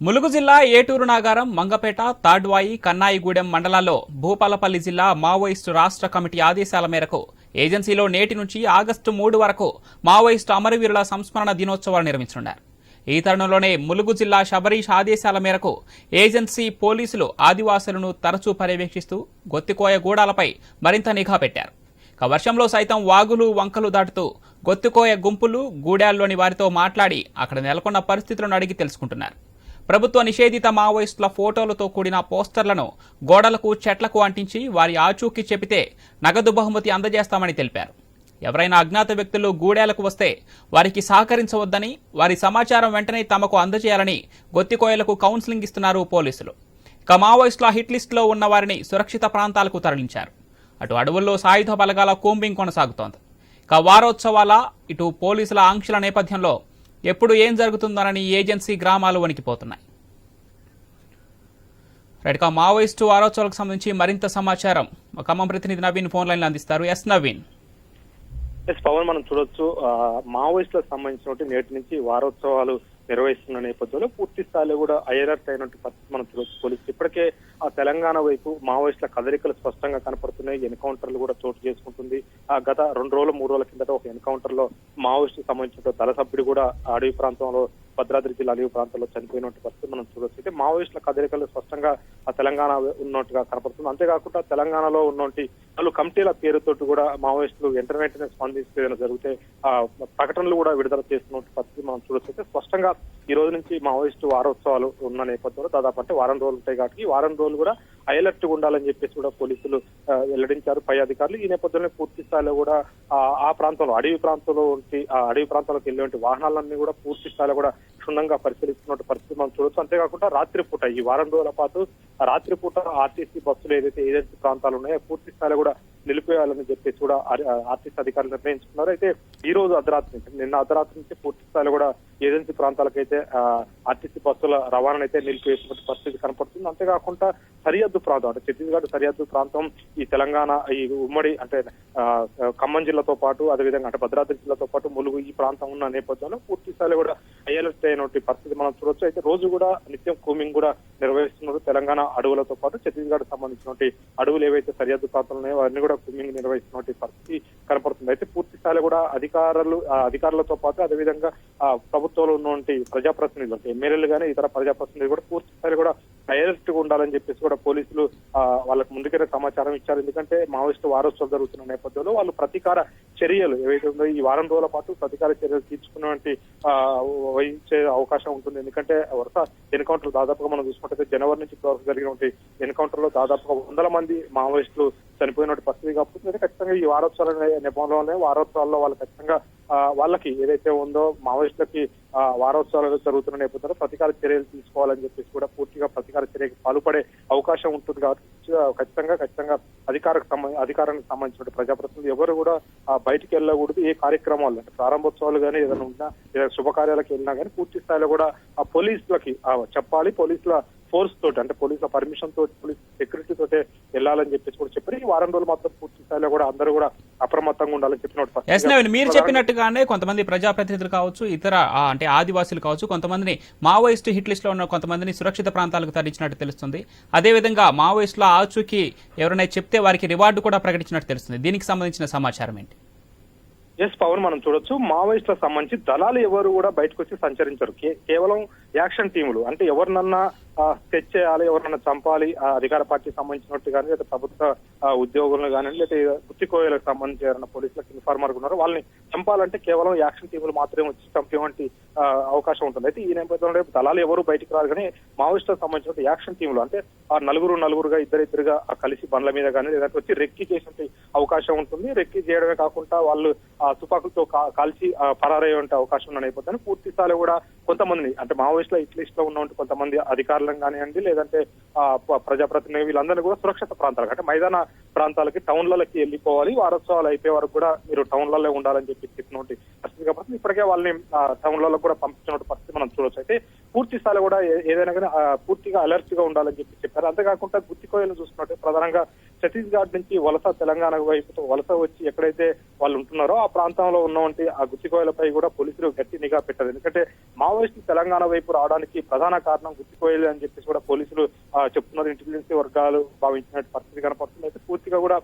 ములుగు జిల్లా ఏటూరు నాగారం మంగపేట తాడ్వాయి కన్నాయిగూడెం మండలాల్లో భూపాలపల్లి జిల్లా మావోయిస్టు రాష్ట్ర కమిటీ ఆదేశాల మేరకు ఏజెన్సీలో నేటి నుంచి ఆగస్టు మూడు వరకు మావోయిస్టు అమరవీరుల సంస్మరణ దినోత్సవాలు నిర్మించనున్నారు ఈ తరుణంలోనే ములుగు జిల్లా శబరీష్ ఆదేశాల మేరకు ఏజెన్సీ పోలీసులు ఆదివాసులను తరచూ పర్యవేక్షిస్తూ గొత్తికోయ గూడాలపై మరింత నిఘా పెట్టారు. ఇక వర్షంలో సైతం వాగులు వంకలు దాటుతూ గొత్తికోయ గుంపులు గూడాల్లోని వారితో మాట్లాడి అక్కడ నెలకొన్న పరిస్థితులను అడిగి తెలుసుకుంటున్నారు. ప్రభుత్వ నిషేధిత మావోయిస్టుల ఫోటోలతో కూడిన పోస్టర్లను గోడలకు చెట్లకు అంటించి వారి ఆచూకీ చెబితే నగదు బహుమతి అందజేస్తామని తెలిపారు. ఎవరైనా అజ్ఞాత వ్యక్తులు గూడేలకు వస్తే వారికి సహకరించవద్దని వారి సమాచారం వెంటనే తమకు అందజేయాలని గొత్తికోయలకు కౌన్సిలింగ్ ఇస్తున్నారు పోలీసులు. ఇక మావోయిస్టుల హిట్ లిస్టులో ఉన్న వారిని సురక్షిత ప్రాంతాలకు తరలించారు. అటు అడవుల్లో సాయుధ బలగాల కూంబింగ్ కొనసాగుతోంది. ఇక వారోత్సవాల ఇటు పోలీసుల ఆంక్షల నేపథ్యంలో ఎప్పుడు ఏం జరుగుతుందోనని ఏజెన్సీ గ్రామాలు వణికిపోతున్నాయి. రైట్ కా మావోయిస్టు వారోత్సవాలకు సంబంధించి మరింత సమాచారం. ఖమ్మం ప్రతినిధి నవీన్ ఫోన్ లైన్లో అందిస్తారు. ఎస్ నవీన్. ఎస్ పవన్ మనం చూడొచ్చు. మావోయిస్టులకు సంబంధించినటువంటి నేటి నుంచి వారోత్సవాలు నిర్వహిస్తున్న నేపథ్యంలో పూర్తి స్థాయిలో కూడా అలర్ట్ అయినట్టు పరిస్థితి మనం చూడొచ్చు పోలీసులు ఇప్పటికే ఆ తెలంగాణ వైపు మావోయిస్టుల కదలికలు స్పష్టంగా కనపడుతున్నాయి. ఎన్కౌంటర్లు కూడా చోటు చేసుకుంటుంది. ఆ గత రెండు రోజులు మూడు రోజుల కిందట ఒక ఎన్కౌంటర్లో మావోయిస్టు సంబంధించిన దళ సభ్యుడు కూడా అడవి ప్రాంతంలో భద్రాద్రి జిల్లా అడవి ప్రాంతంలో చనిపోయినటువంటి పరిస్థితి మనం చూడొచ్చు అయితే మావోయిస్టుల కదలికలు స్పష్టంగా ఆ తెలంగాణ ఉన్నట్టుగా కనపడుతుంది. అంతేకాకుండా తెలంగాణలో ఉన్నటువంటి పలు కమిటీల పేరుతోటి కూడా మావోయిస్టులు వెంటనే వెంటనే స్పందిస్తే ఏదైనా జరిగితే ఆ ప్రకటనలు కూడా విడుదల చేస్తున్న పరిస్థితి మనం చూడొచ్చు అయితే స్పష్టంగా ఈ రోజు నుంచి మావోయిస్టు వారోత్సవాలు ఉన్న నేపథ్యంలో దాదాపు అంటే వారం రోజులు ఉంటాయి కాబట్టి వారం రోజులు కూడా అలర్ట్ ఉండాలని చెప్పేసి కూడా పోలీసులు వెల్లడించారు. పై అధికారులు ఈ నేపథ్యంలో పూర్తి స్థాయిలో కూడా ఆ, ప్రాంతంలో అడవి ప్రాంతంలో ఉంచి ఆ అడవి ప్రాంతాలకు వెళ్ళే వాహనాలన్నీ కూడా పూర్తి స్థాయిలో కూడా క్షుణ్ణంగా పరిశీలిస్తున్న పరిస్థితి మనం చూడొచ్చు. అంతేకాకుండా రాత్రిపూట ఈ వారం రోజుల పాటు రాత్రిపూట ఆర్టీసీ బస్సులు ఏదైతే ఏజెన్సీ ప్రాంతాలు ఉన్నాయో పూర్తి స్థాయిలో కూడా నిలిపేయాలని చెప్పేసి కూడా ఆర్టీసీ అధికారులు నిర్ణయించుకున్నారు. అయితే ఈ రోజు అర్ధరాత్రి నుంచి నిన్న అర్ధరాత్రి నుంచి పూర్తి స్థాయిలో కూడా ఏజెన్సీ ప్రాంతాలకైతే ఆర్టీసీ బస్సుల రవాణా అయితే నిలిపివేసినటువంటి పరిస్థితి కనపడుతుంది. అంతేకాకుండా సరిహద్దు ప్రాంతం అంటే ఛత్తీస్గఢ్ సరిహద్దు ప్రాంతం ఈ తెలంగాణ ఈ ఉమ్మడి అంటే ఖమ్మం జిల్లాతో పాటు అదేవిధంగా అంటే భద్రాద్రి జిల్లాతో పాటు ములుగు ఈ ప్రాంతం ఉన్న నేపథ్యంలో పూర్తి స్థాయిలో కూడా అయ్యలెట్ అయినటువంటి పరిస్థితి మనం చూడొచ్చు. అయితే రోజు కూడా నిత్యం కూమింగ్ కూడా నిర్వహిస్తున్నారు. తెలంగాణ అడవులతో పాటు ఛత్తీస్గఢ్ సంబంధించినటువంటి అడవులు ఏవైతే సరిహద్దు ప్రాంతాలు ఉన్నాయో అవన్నీ కూడా కూమింగ్ నిర్వహిస్తున్నటువంటి పరిస్థితి కనపడుతుంది. అయితే పూర్తి స్థాయిలో కూడా అది అధికారులు అధికారులతో పాటు అదేవిధంగా ఆ, ప్రభుత్వంలో ఉన్నటువంటి ప్రజాప్రతినిధులు అంటే ఎమ్మెల్యేలు కానీ ఇతర ప్రజాప్రతినిధులు కూడా పూర్తి స్థాయిలో కూడా డైరెక్ట్గా ఉండాలని చెప్పేసి కూడా పోలీసులు ఆ, వాళ్ళకు ముందుగానే సమాచారం ఇచ్చారు. ఎందుకంటే మావోయిస్టు వారోత్సవాలు జరుగుతున్న నేపథ్యంలో వాళ్ళు ప్రతీకార చర్యలు ఏవైతే ఉందో ఈ వారం రోజుల పాటు ప్రతీకార చర్యలు తీసుకున్నటువంటి ఆ, వహించే అవకాశం ఉంటుంది. ఎందుకంటే వరుస ఎన్కౌంటర్ దాదాపుగా మనం చూసుకుంటే జనవరి నుంచి ఇప్పటివరకు జరిగినటువంటి ఎన్కౌంటర్లో దాదాపుగా వందల మంది మావోయిస్టులు చనిపోయినటువంటి పరిస్థితి కాబట్టి ఖచ్చితంగా ఈ వారోత్సవాల నేపథ్యంలోనే వారోత్సవాల్లో వాళ్ళు ఖచ్చితంగా వాళ్ళకి ఏదైతే ఉందో మావోయిస్టులకి ఆ, వారోత్సవాలు జరుగుతున్న నేపథ్యంలో ప్రతీకార చర్యలు తీసుకోవాలని చెప్పేసి కూడా పూర్తిగా ప్రతీకార చర్యకి పాల్పడే అవకాశం ఉంటుంది కాబట్టి ఖచ్చితంగా ఖచ్చితంగా అధికారకు సంబంధ అధికారానికి సంబంధించిన ప్రజాప్రతినిధులు ఎవరు కూడా బయటికి వెళ్ళకూడదు. ఏ కార్యక్రమాలు అంటే ప్రారంభోత్సవాలు కానీ ఏదైనా ఉన్నా ఏదైనా శుభకార్యాలకు వెళ్ళినా కానీ పూర్తి స్థాయిలో కూడా ఆ పోలీసులకి చెప్పాలి. పోలీసుల ఫోర్స్ తోటి అంటే పోలీసుల పర్మిషన్ తోటి పోలీస్ సెక్యూరిటీ తోటే వెళ్ళాలని చెప్పేసి కూడా చెప్పారు. ఈ వారం రోజులు మాత్రం పూర్తి స్థాయిలో కూడా అందరూ కూడా అప్రమత్తంగా ఉండాలని చెప్పినట్టు మీరు చెప్పినట్టుగానే కొంతమంది ప్రజాప్రతినిధులు కావచ్చు ఇతర అంటే ఆదివాసులు కావచ్చు కొంతమందిని మావోయిస్టు హిట్ లిస్ట్లో ఉన్న కొంతమందిని సురక్షిత ప్రాంతాలకు తరలించినట్టు తెలుస్తుంది. అదేవిధంగా మావోయిస్టుల ఆచూకీ ఎవరైనా చెప్తే వారికి రివార్డు కూడా ప్రకటించినట్టు తెలుస్తుంది. దీనికి సంబంధించిన సమాచారం ఏంటి? ఎస్ పవన్ మనం చూడొచ్చు. మావోయిస్టులకు సంబంధించి దళాలు ఎవరు కూడా బయటకు వచ్చి సంచరించరు. కేవలం యాక్షన్ టీములు. అంటే ఎవరినన్నా తెచ్ చేయాలి ఎవరినన్నా చంపాలి ఆ అధికార పార్టీకి సంబంధించినట్టు కానీ లేదా ప్రభుత్వ ఉద్యోగులను కానీ లేదా గుత్తికోయలకు సంబంధించి ఎవరైనా పోలీసులకు ఇన్ఫార్మర్ ఉన్నారు వాళ్ళని చంపాలంటే కేవలం యాక్షన్ టీములు మాత్రమే వచ్చి చంపేవంటి ఆ, అవకాశం ఉంటుంది. అయితే ఈ నేపథ్యంలో దళాలు ఎవరు బయటికి రారు కానీ మావోయిస్టులకు సంబంధించిన యాక్షన్ టీములు అంటే ఆ నలుగురు నలుగురుగా ఇద్దరిద్దరుగా కలిసి బండ్ల మీద కానీ లేదంటే వచ్చి రెక్కి చేసే అవకాశం ఉంటుంది. రెక్కి చేయడమే కాకుండా వాళ్ళు ఆ తుపాకులతో కాల్చి పరారయ్యే అవకాశం ఉన్న నేపథ్యాన్ని పూర్తి స్థాయిలో కూడా కొంతమంది అంటే మావోయిస్టుల ఇట్ల లిస్ట్లో ఉన్నటువంటి కొంతమంది అధికారులను కానివ్వండి లేదంటే ఆ, ప- వీళ్ళందరినీ కూడా సురక్షిత ప్రాంతాలకు అంటే మైదాన ప్రాంతాలకి టౌన్లకి వెళ్ళిపోవాలి. వారోత్సవాలు అయిపోయే వరకు కూడా మీరు టౌన్లలో ఉండాలని చెప్పి చెప్పినటువంటి పరిస్థితి కాబట్టి ఇప్పటికే వాళ్ళని టౌన్లలో కూడా పంపించినటువంటి పరిస్థితి మనం చూడొచ్చు. అయితే పూర్తి స్థాయిలో కూడా ఏదైనా కానీ పూర్తిగా అలర్ట్గా ఉండాలని చెప్పి చెప్పారు. అంతేకాకుండా గుత్తికోయలు చూసుకున్నట్టు ప్రధానంగా ఛత్తీస్గఢ్ నుంచి వలస తెలంగాణ వైపు వలస వచ్చి ఎక్కడైతే వాళ్ళు ఉంటున్నారో ఆ ప్రాంతంలో ఉన్నవంటి ఆ గుత్తికోయలపై కూడా పోలీసులు గట్టి నిఘా పెట్టారు. ఎందుకంటే మావోయిస్టులు తెలంగాణ వైపు రావడానికి ప్రధాన కారణం గుత్తికోయలు అని చెప్పేసి కూడా పోలీసులు ఆ, చెప్తున్నారు. ఇంటెలిజెన్స్ వర్గాలు భావించిన పరిస్థితి కనపడుతుంది. అయితే పూర్తిగా కూడా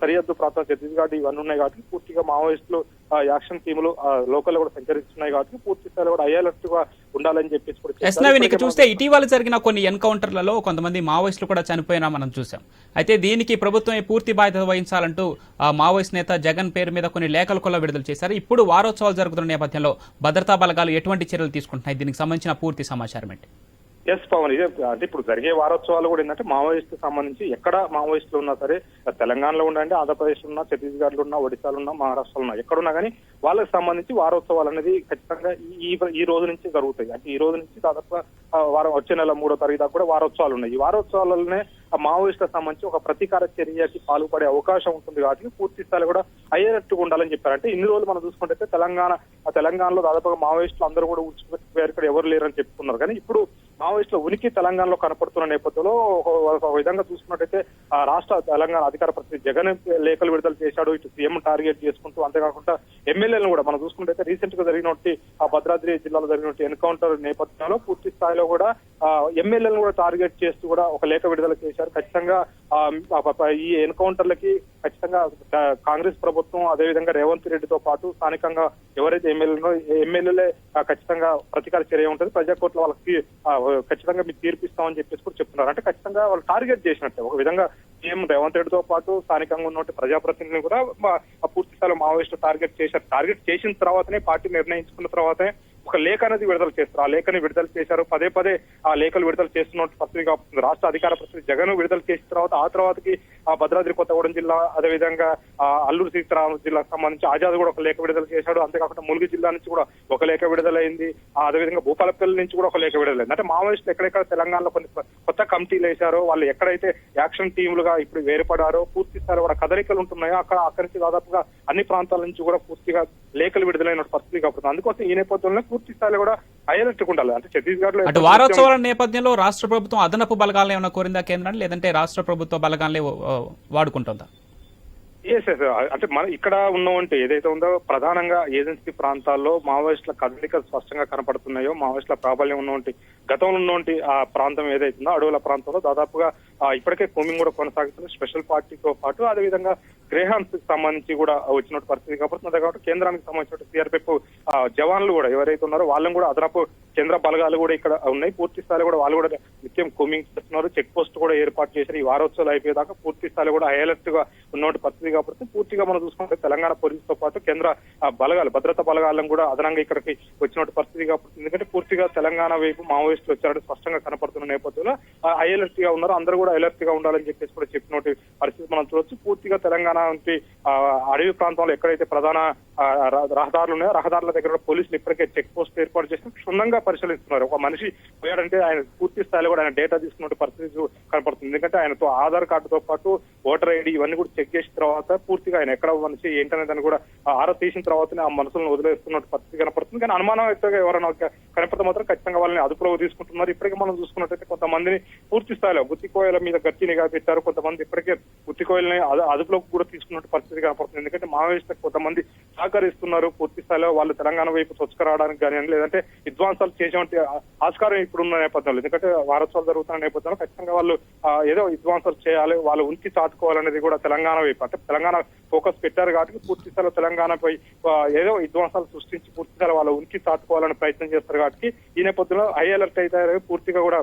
సరిహద్దు ప్రాంతం ఛత్తీస్గఢ్ ఇవన్నీ ఉన్నాయి కాబట్టి పూర్తిగా మావోయిస్టులు యాక్షన్ టీములు లోకల్ కూడా సంచరిస్తున్నాయి కాబట్టి పూర్తి స్థాయిలో కూడా అలర్ట్గా ఉండాలని చెప్పేసి కూడా ఇక చూస్తే ఇటీవల జరిగిన కొన్ని ఎన్కౌంటర్లలో కొంతమంది మావోయిస్టులు కూడా చనిపోయినా మనం చూసాం అయితే దీనికి ప్రభుత్వమే పూర్తి బాధ్యత వహించాలంటూ ఆ మావోయిస్ట్ నేత జగన్ పేరు మీద కొన్ని లేఖలు కూడా విడుదల చేశారు. ఇప్పుడు వారోత్సవాలు జరుగుతున్న నేపథ్యంలో భద్రతా బలగాలు ఎటువంటి చర్యలు తీసుకుంటున్నాయి? దీనికి సంబంధించిన పూర్తి సమాచారం ఏంటి? ఎస్ పవన్ ఇదే అంటే ఇప్పుడు జరిగే వారోత్సవాలు కూడా ఏంటంటే మావోయిస్ట్ సంబంధించి ఎక్కడ మావోయిస్టులు ఉన్నా సరే తెలంగాణలో ఉండండి ఆంధ్రప్రదేశ్ ఉన్నా ఛత్తీస్గఢ్లో ఉన్నా ఒడిశాలో ఉన్నా మహారాష్ట్రలో ఉన్నా ఎక్కడున్నా కానీ వాళ్ళకి సంబంధించి వారోత్సవాలు అనేది ఖచ్చితంగా ఈ ఈ- రోజు నుంచి జరుగుతాయి. అంటే ఈ రోజు నుంచి దాదాపు వారం వచ్చే నెల మూడో తారీఖు దాకా కూడా వారోత్సవాలు ఉన్నాయి. ఈ వారోత్సవాలలోనే ఆ మావోయిస్టులకు సంబంధించి ఒక ప్రతీకార చర్యకి పాల్పడే అవకాశం ఉంటుంది కాబట్టి పూర్తి స్థాయిలో కూడా అయ్యేటట్టుగా ఉండాలని చెప్పారు. అంటే ఇన్ని రోజులు మనం చూసుకుంటే తెలంగాణ తెలంగాణలో దాదాపుగా మావోయిస్టులు అందరూ కూడా ఊడ్చిపెట్టి ఇక్కడ ఎవరు లేరని చెప్పుకున్నారు. కానీ ఇప్పుడు మావోయిస్టుల ఉనికి తెలంగాణలో కనపడుతున్న నేపథ్యంలో ఒక విధంగా చూసుకున్నట్టయితే ఆ రాష్ట్ర తెలంగాణ అధికార ప్రతినిధి జగన్ లేఖలు విడుదల చేశాడు. ఇటు సీఎం టార్గెట్ చేసుకుంటూ అంతేకాకుండా ఎమ్మెల్యేలను కూడా మనం చూసుకుంటే రీసెంట్గా జరిగినట్టు ఆ భద్రాద్రి జిల్లాలో జరిగినట్టు ఎన్కౌంటర్ నేపథ్యంలో పూర్తి స్థాయిలో కూడా ఎమ్మెల్యేలను కూడా టార్గెట్ చేస్తూ కూడా ఒక లేఖ విడుదల చేశారు. ఖచ్చితంగా ఈ ఎన్కౌంటర్లకి ఖచ్చితంగా కాంగ్రెస్ ప్రభుత్వం అదేవిధంగా రేవంత్ రెడ్డితో పాటు స్థానికంగా ఎవరైతే ఎమ్మెల్యేలో ఎమ్మెల్యేలే ఖచ్చితంగా ప్రతీకార చర్య ఉంటుంది. ప్రజాకోర్టులో వాళ్ళకి ఖచ్చితంగా మీకు తీర్పిస్తామని చెప్పేసి కూడా చెప్తున్నారు. అంటే ఖచ్చితంగా వాళ్ళు టార్గెట్ చేసినట్టే. ఒక విధంగా సీఎం రేవంత్ రెడ్డితో పాటు స్థానికంగా ఉన్నటువంటి ప్రజాప్రతినిధులు కూడా మా- పూర్తి స్థాయిలో మావోయిస్టులు టార్గెట్ చేశారు. టార్గెట్ చేసిన తర్వాతనే పార్టీ నిర్ణయించుకున్న తర్వాతనే ఒక లేఖ అనేది విడుదల చేస్తారు. ఆ లేఖని విడుదల చేశారు. పదే పదే ఆ లేఖలు విడుదల చేస్తున్నట్టు పరిస్థితిగా రాష్ట్ర అధికార ప్రతినిధి జగన్ విడుదల చేసిన తర్వాత ఆ తర్వాతకి ఆ భద్రాద్రి కొత్తగూడెం జిల్లా అదేవిధంగా ఆ అల్లూరు సీతారామ జిల్లాకు సంబంధించి ఆజాద్ కూడా ఒక లేఖ విడుదల చేశాడు. అంతేకాకుండా ములుగు జిల్లా నుంచి కూడా ఒక లేఖ విడుదలైంది. ఆ అదేవిధంగా భూపాలపల్లి నుంచి కూడా ఒక లేఖ విడుదలైంది. అంటే మావోయిస్టులు ఎక్కడెక్కడ తెలంగాణలో కొన్ని కొత్త కమిటీలు వేశారో వాళ్ళు ఎక్కడైతే యాక్షన్ టీములుగా ఇప్పుడు వేరుపడారో పూర్తి స్థాయిలో కూడా కదలికలు ఉంటున్నాయో అక్కడ అక్కడి నుంచి దాదాపుగా అన్ని ప్రాంతాల నుంచి కూడా పూర్తిగా లేఖలు విడుదలైన పరిస్థితి కాబట్టి అందుకోసం ఈ నేపథ్యంలో పూర్తి స్థాయిలో కూడా అయ్యేటట్టు ఉండాలి అంటే ఛత్తీస్గఢ్లో అటు వారోత్సవాల నేపథ్యంలో రాష్ట్ర ప్రభుత్వం అదనపు బలగాలను ఏమైనా కోరిందా కేంద్రాన్ని? లేదంటే రాష్ట్ర ప్రభుత్వ బలగాలనే ఆ, వాడుకుంటుందా? ఎస్ ఎస్ అంటే మన ఇక్కడ ఉన్నవంటి ఏదైతే ఉందో ప్రధానంగా ఏజెన్సీ ప్రాంతాల్లో మావోయిస్టుల కదలికలు స్పష్టంగా కనపడుతున్నాయో మావోయిస్టుల ప్రాబల్యం ఉన్నవంటి గతంలో ఉన్నవంటి ఆ ప్రాంతం ఏదైతే ఉందో అడవుల ప్రాంతంలో దాదాపుగా ఇప్పటికే కోమింగ్ కూడా కొనసాగుతుంది. స్పెషల్ పార్టీతో పాటు అదేవిధంగా గ్రేహాన్స్ సంబంధించి కూడా వచ్చినట్టు పరిస్థితి కాబట్టి అదే కాబట్టి కేంద్రానికి సంబంధించిన సిఆర్పిఎఫ్ జవాన్లు కూడా ఎవరైతే ఉన్నారో వాళ్ళని కూడా అదనపు కేంద్ర బలగాలు కూడా ఇక్కడ ఉన్నాయి. పూర్తి స్థాయిలో కూడా వాళ్ళు కూడా నిత్యం కోమింగ్ చేస్తున్నారు. చెక్ పోస్ట్ కూడా ఏర్పాటు చేశారు. ఈ వారోత్సవాలు అయిపోయేదాకా పూర్తి స్థాయిలో కూడా అలర్ట్గా ఉన్నటువంటి పరిస్థితి కాబట్టి పూర్తిగా మనం చూసుకుంటే తెలంగాణ పోలీస్తో పాటు కేంద్ర బలగాలు భద్రతా బలగాలను కూడా అదనంగా ఇక్కడికి వచ్చినటువంటి పరిస్థితి కాబట్టి ఎందుకంటే పూర్తిగా తెలంగాణ వైపు మావోయిస్టులు వచ్చారని స్పష్టంగా కనపడుతున్న నేపథ్యంలో అలర్ట్గా ఉన్నారు. అందరూ కూడా అలర్ట్గా ఉండాలని చెప్పేసి కూడా చెప్పినటువంటి పరిస్థితి మనం చూడొచ్చు. పూర్తిగా తెలంగాణ నుంచి అడవి ప్రాంతంలో ఎక్కడైతే ప్రధాన రహదారులు ఉన్నాయో రహదారుల దగ్గర పోలీసులు ఇప్పటికే చెక్ పోస్ట్ ఏర్పాటు చేసి క్షుణ్ణంగా పరిశీలిస్తున్నారు. ఒక మనిషి పోయాడంటే ఆయన పూర్తి స్థాయిలో కూడా ఆయన డేటా తీసుకున్న పరిస్థితి కనపడుతుంది. ఎందుకంటే ఆయనతో ఆధార్ కార్డుతో పాటు ఓటర్ ఐడి ఇవన్నీ కూడా చెక్ చేసిన తర్వాత పూర్తిగా ఆయన ఎక్కడ మనిషి ఏంటనేదాన్ని కూడా ఆరా తీసిన తర్వాతనే ఆ మనసులను వదిలేస్తున్న పరిస్థితి కనపడుతుంది. కానీ అనుమానం అయితే ఎవరైనా కనపడితే మాత్రం ఖచ్చితంగా వాళ్ళని అదుపులోకి తీసుకుంటున్నారు. ఇప్పటికే మనం చూసుకున్నట్టయితే కొంతమందిని పూర్తి స్థాయిలో గుత్తికోయల మీద గట్టి నిఘా పెట్టారు కొంతమంది ఇప్పటికే ఉత్తికోయల్ని అదుపులోకి కూడా తీసుకున్నట్టు పరిస్థితి కనపడుతుంది. ఎందుకంటే మావోయిస్టులకు కొంతమంది సహకరిస్తున్నారు. పూర్తి స్థాయిలో వాళ్ళు తెలంగాణ వైపు రావడానికి కానీ లేదంటే విధ్వంసాలు చేసేటువంటి ఆస్కారం ఇప్పుడు ఉన్న నేపథ్యంలో. ఎందుకంటే వారోత్సవాలు జరుగుతున్న నేపథ్యంలో ఖచ్చితంగా వాళ్ళు ఏదో విధ్వంసాలు చేయాలి వాళ్ళ ఉనికి చాటుకోవాలనేది కూడా తెలంగాణ వైపు. అంటే తెలంగాణ ఫోకస్ పెట్టారు కాబట్టి పూర్తి స్థాయిలో తెలంగాణపై ఏదో విధ్వంసాలు సృష్టించి పూర్తి స్థాయిలో వాళ్ళ ఉనికి చాటుకోవాలని ప్రయత్నం చేస్తారు కాబట్టి ఈ నేపథ్యంలో హై అలర్ట్ అయితే పూర్తిగా కూడా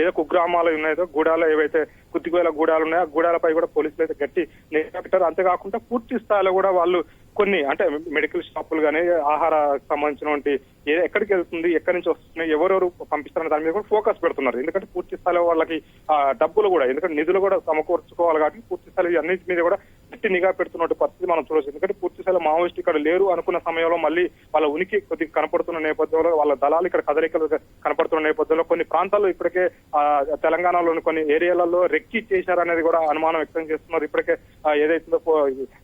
ఏదో కుగ్రామాలు ఉన్నాయో గూడాలు ఏవైతే కుత్తికోయల గూడాలు ఉన్నాయో ఆ గూడాలపై కూడా పోలీసులు అయితే గట్టి నిలబెట్టారు అంతేకాకుండా పూర్తి స్థాయిలో కూడా వాళ్ళు కొన్ని అంటే మెడికల్ షాపులు కానీ ఆహార సంబంధించినటువంటి ఏ ఎక్కడికి వెళ్తుంది ఎక్కడి నుంచి వస్తుంది ఎవరెవరు పంపిస్తారని దాని మీద కూడా ఫోకస్ పెడుతున్నారు. ఎందుకంటే పూర్తి స్థాయిలో వాళ్ళకి ఆ డబ్బులు కూడా ఎందుకంటే నిధులు కూడా సమకూర్చుకోవాలి కాబట్టి పూర్తి స్థాయి అన్నింటి మీద కూడా పెట్టి నిఘా పెడుతున్నట్టు పరిస్థితి మనం చూడవచ్చు. ఎందుకంటే పూర్తిస్థాయిలో మావోయిస్ట్ ఇక్కడ లేరు అనుకున్న సమయంలో మళ్ళీ వాళ్ళ ఉనికి కొద్దిగా కనపడుతున్న నేపథ్యంలో వాళ్ళ దళాలు ఇక్కడ కదలికలు కనపడుతున్న నేపథ్యంలో కొన్ని ప్రాంతాల్లో ఇప్పటికే ఆ, తెలంగాణలోని కొన్ని ఏరియాలలో రెక్కి చేశారనేది కూడా అనుమానం వ్యక్తం చేస్తున్నారు. ఇప్పటికే ఏదైతుందో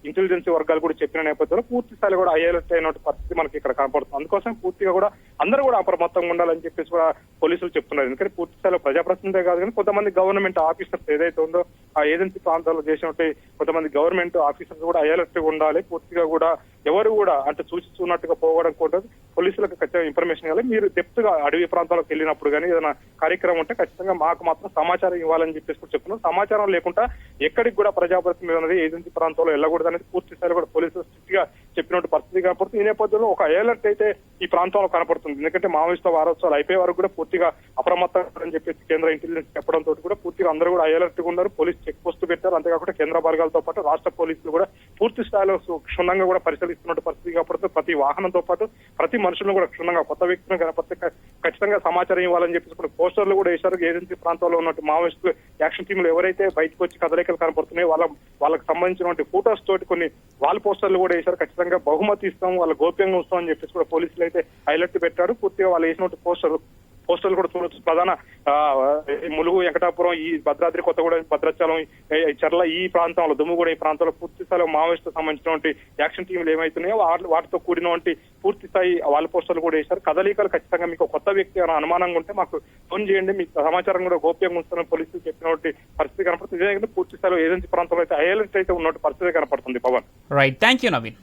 ఇంటెలిజెన్స్ వర్గాలు కూడా చెప్పిన నేపథ్యంలో పూర్తి స్థాయిలో కూడా అయ్యేట్ అయిన పరిస్థితి మనకి ఇక్కడ కనపడుతుంది. అందుకోసం పూర్తిగా కూడా అందరూ కూడా అప్రమత్తంగా ఉండాలని చెప్పేసి కూడా పోలీసులు చెప్తున్నారు. ఎందుకంటే పూర్తి స్థాయిలో ప్రజాప్రతినిధే కాదు కానీ కొంతమంది గవర్నమెంట్ ఆఫీసర్స్ ఏదైతే ఉందో ఆ ఏజెన్సీ ప్రాంతాల్లో చేసినట్టు కొంతమంది గవర్నమెంట్ ఆఫీసర్స్ కూడా అలర్ట్ ఉండాలి పూర్తిగా కూడా ఎవరు కూడా అంటే సూచిస్తున్నట్టుగా పోవడం కూడా పోలీసులకు ఖచ్చితంగా ఇన్ఫర్మేషన్ ఇవ్వాలి. మీరు డెప్త్గా అడవి ప్రాంతాలకు వెళ్ళినప్పుడు కానీ ఏదైనా కార్యక్రమం ఉంటే ఖచ్చితంగా మాకు మాత్రం సమాచారం ఇవ్వాలని చెప్పేసి కూడా చెప్తున్నాం. సమాచారం లేకుండా ఎక్కడికి కూడా ప్రజాప్రతినిధి అనేది ఏజెన్సీ ప్రాంతంలో వెళ్ళకూడదు అనేది పూర్తి స్థాయిలో కూడా పోలీసులు స్ట్రిక్ట్గా చెప్పినట్టు పరిస్థితి కాబట్టి ఈ నేపథ్యంలో ఒక అలర్ట్ అయితే ఈ ప్రాంతంలో కనపడుతుంది. ఎందుకంటే మావోయిస్టుల వారోత్సవాలు అయిపోయే వరకు కూడా పూర్తిగా అప్రమత్తం అని చెప్పేసి కేంద్ర ఇంటెలిజెన్స్ చెప్పడం తోటి కూడా పూర్తిగా అందరూ కూడా అలర్ట్గా ఉన్నారు. పోలీస్ చెక్ పోస్ట్ పెట్టారు. అంతేకాకుండా కేంద్ర బలగాలతో పాటు రాష్ట్ర పోలీసులు కూడా పూర్తి స్థాయిలో క్షుణ్ణంగా కూడా పరిశీలిస్తున్నట్టు పరిస్థితి కాబట్టి ప్రతి వాహనంతో పాటు ప్రతి మనుషులను కూడా క్షుణ్ణంగా కొత్త వ్యక్తులు కనపడితే ఖచ్చితంగా సమాచారం ఇవ్వాలని చెప్పేసి ఇప్పుడు పోస్టర్లు కూడా వేశారు. ఏజెన్సీ ప్రాంతంలో ఉన్నట్టు మావోయిస్టులు యాక్షన్ టీంలు ఎవరైతే బయటకు వచ్చి కదలికలు కనపడుతున్నాయో వాళ్ళ వాళ్ళకి సంబంధించినటువంటి ఫోటోస్ తోటి కొన్ని వాల్ పోస్టర్లు కూడా వేశారు. ఖచ్చితంగా బహుమతి ఇస్తాం వాళ్ళ గోప్యంగా వస్తాం అని చెప్పేసి కూడా పోలీసులు అయితే హైలైట్ పెట్టారు. పూర్తిగా వాళ్ళు వేసినటువంటి పోస్టర్ పోస్టర్లు కూడా చూడొచ్చు ప్రధాన ములుగు వెంకటాపురం ఈ భద్రాద్రి కొత్తగూడెం భద్రాచలం ఈ చర్ల ఈ ప్రాంతంలో దుమ్ముగూడ ఈ ప్రాంతంలో పూర్తి స్థాయిలో మావోయిస్టు సంబంధించినటువంటి యాక్షన్ టీంలు ఏమైతున్నాయో వాటితో కూడినటువంటి పూర్తి స్థాయి వాళ్ళ పోస్టర్లు కూడా వేశారు. కదలికలు ఖచ్చితంగా మీకు కొత్త వ్యక్తి ఏమైనా అనుమానంగా ఉంటే మాకు ఫోన్ చేయండి. మీ సమాచారం కూడా గోప్యంగా ఉంచుతారని పోలీసులు చెప్పినటువంటి పరిస్థితి కనపడుతుంది. ఇదే పూర్తి స్థాయిలో ఏజెన్సీ ప్రాంతంలో అయితే హైలెంట్ అయితే ఉన్నటువంటి పరిస్థితి కనపడుతుంది Pavan. Right thank you Naveen